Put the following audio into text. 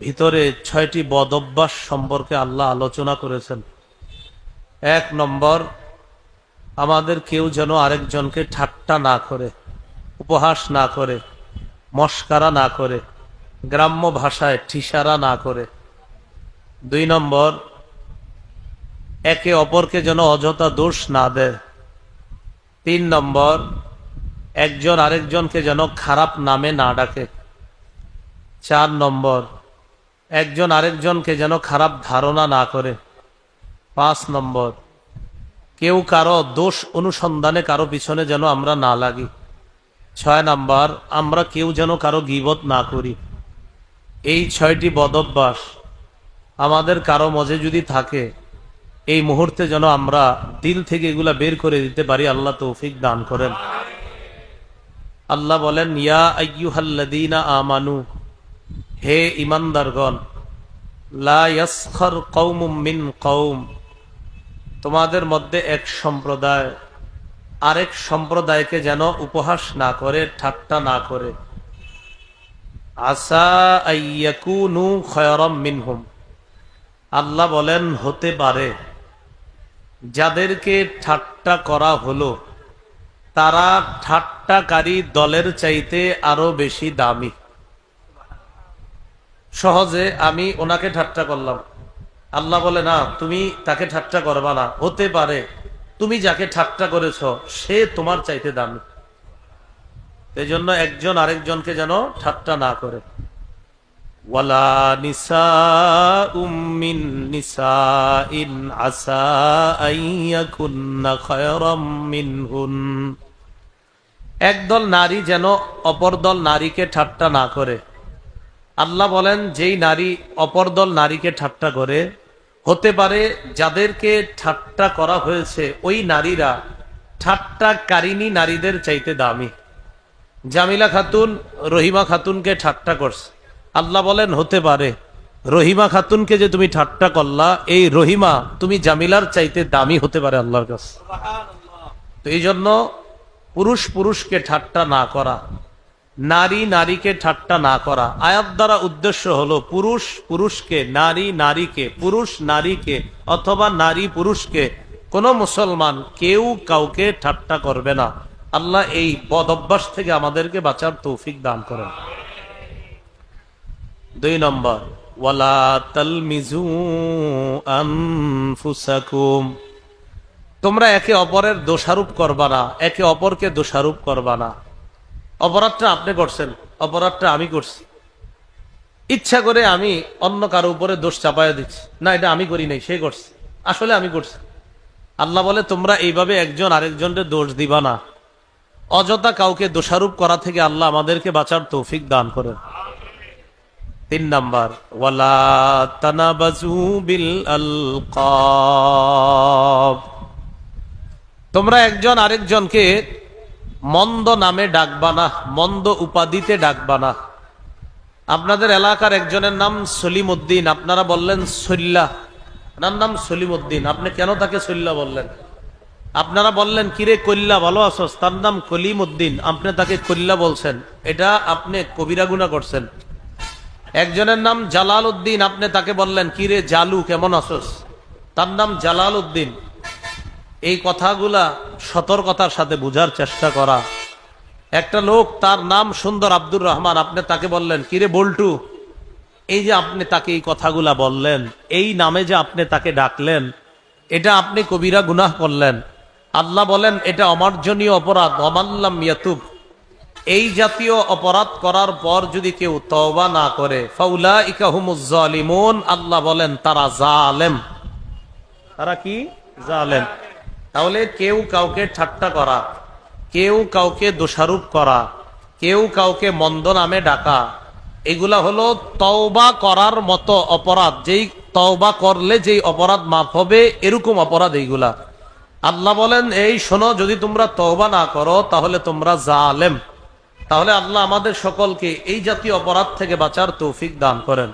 ভিতরে ছয়টি বদ অভ্যাস সম্পর্কে আল্লাহ আলোচনা করেছেন। এক নম্বর, আমাদের কেউ যেন আরেকজনকে ঠাট্টা না করে, উপহাস না করে, মস্কারা না করে, গ্রাম্য ভাষায় ঠিসারা না করে। দুই নম্বর, একে অপরকে যেন অযথা দোষ না দেয়। তিন নম্বর, একজন আরেকজনকে যেন খারাপ নামে না ডাকে। চার নম্বর একজন আরেকজনকে যেন খারাপ ধারণা না করে। পাঁচ নম্বর, কেউ কারও দোষ অনুসন্ধানে কারও পিছনে যেন আমরা না লাগি। ছয় নাম্বার, আমরা কেউ যেন কারও গিবত না করি। এই ছয়টি বদভ্যাস আমাদের কারও মজে যদি থাকে, এই মুহূর্তে যেন আমরা দিল থেকে এগুলা বের করে দিতে পারি, আল্লাহ তৌফিক দান করেন। আল্লাহ বলেন, ইয়া আইয়ুহাল্লাযীনা আমানু হে ইমানদারগণ, লা ইয়াসখার কওমুম মিন কওম, তোমাদের মধ্যে এক সম্প্রদায়, আরেক সম্প্রদায়কে যেন উপহাস না করে, ঠাট্টা না করে। আসা মিনহুম। আল্লাহ বলেন, হতে পারে। যাদেরকে ঠাট্টা করা হলো, তারা ঠাট্টাকারী দলের চাইতে আরও বেশি দামি। সহজে আমি ওনাকে ঠাট্টা করলাম। আল্লাহ বলে, না, তুমি তাকে ঠাট্টা করবা না। হতে পারে তুমি যাকে ঠাট্টা করেছ, সে তোমার চাইতে দামি। এই জন্য একজন আরেকজনকে যেন ঠাট্টা না করে। ওয়ালা উম্মিন ইন একদল নারী যেন অপর দল নারীকে ঠাট্টা না করে। আল্লাহ বলেন, যেই নারী অপরদল নারীকে ঠাট্টা করে, হতে পারে যাদেরকে ঠাট্টা করা হয়েছে, ওই নারীরা ঠাট্টাকারিনী নারীদের চাইতে দামি। জামিলা খাতুন রহিমা খাতুনকে ঠাট্টা করছে। আল্লাহ বলেন, হতে পারে। রহিমা খাতুনকে যে তুমি ঠাট্টা করলা, এই রহিমা তুমি জামিলার চাইতে দামি হতে পারে আল্লাহর কাছে। তো এই জন্য পুরুষ পুরুষকে ঠাট্টা না করা নারী নারীকে ঠাট্টা না করা। আয়াত দ্বারা উদ্দেশ্য হলো পুরুষ পুরুষকে, নারী নারীকে, পুরুষ নারীকে অথবা নারী পুরুষকে। কোন মুসলমান কেউ কাউকে ঠাট্টা করবে না। আল্লাহ এই বদ অভ্যাস থেকে আমাদেরকে বাঁচার তৌফিক দান করেন। দুই নম্বর, ওয়ালা আনফুসাকুম। তোমরা একে অপরের দোষারোপ করবা না, একে অপরকে দোষারোপ করবা না। অপরাধটা আপনি করছেন, অপরাধটা আমি করছি। ইচ্ছা করে আমি অন্য কারও উপরে দোষ চাপাইয়া দিচ্ছি। না, এটা আমি করি নাই, সে করছে। আসলে আমি করছি। আল্লাহ বলে, তোমরা এইভাবে একজন আরেকজনকে দোষ দিবা না। অযথা কাউকে দোষারোপ করা থেকে আল্লাহ আমাদেরকে বাঁচার তৌফিক দান করেন। তিন নাম্বার, ওয়ালা তানাবাজু বিল আলকাব। তোমরা একজন আরেকজনকে মন্দ নামে ডাকবা না, মন্দ উপাধিতে ডাকবা না। আপনাদের এলাকার একজনের নাম সলিম উদ্দিন আপনারা বললেন সল্লা। ওনার নাম সলিম উদ্দিন আপনি কেন তাকে সল্লা বললেন? আপনারা বললেন, কিরে কল্লা, ভালো আছস? তার নাম কলিম উদ্দিন আপনি তাকে কল্লা বলছেন। এটা আপনি কবিরা গুণা করছেন। একজনের নাম জালাল উদ্দিন আপনি তাকে বললেন, কিরে জালু, কেমন আছস? তার নাম জালাল উদ্দিন এই কথাগুলা সতর্কতার সাথে বুঝার চেষ্টা করা। একটা লোক, তার নাম সুন্দর আব্দুর রহমান, আপনি তাকে বললেন, কিরে বল্টু, এই যে আপনি তাকে এই কথাগুলা বললেন, এই নামে যে আপনি তাকে ডাকলেন, এটা আপনি কবিরা গুনাহ করলেন। আল্লাহ বলেন, এটা অমার্জনীয় অপরাধ, অমাল্লাম ইয়াতুব। এই জাতীয় অপরাধ করার পর যদি কেউ তওবা না করে ফাউলা ইকাহুমুজ্জালিমুন আল্লাহ বলেন, তারা জালেম। তারা কি? জালেম। তাহলে কেউ কাউকে ঠাট্টা করা, কেউ কাউকে দোষারোপ করা, কেউ কাউকে মন্দ নামে ডাকা, এগুলা হলো তওবা করার মতো অপরাধ। যেই তওবা করলে যেই অপরাধ মাফ হবে, এরকম অপরাধ এইগুলা। আল্লাহ বলেন, এই শোনো, যদি তোমরা তওবা না করো, তাহলে তোমরা জালেম। তাহলে আল্লাহ আমাদের সকলকে এই জাতীয় অপরাধ থেকে বাঁচার তৌফিক দান করেন।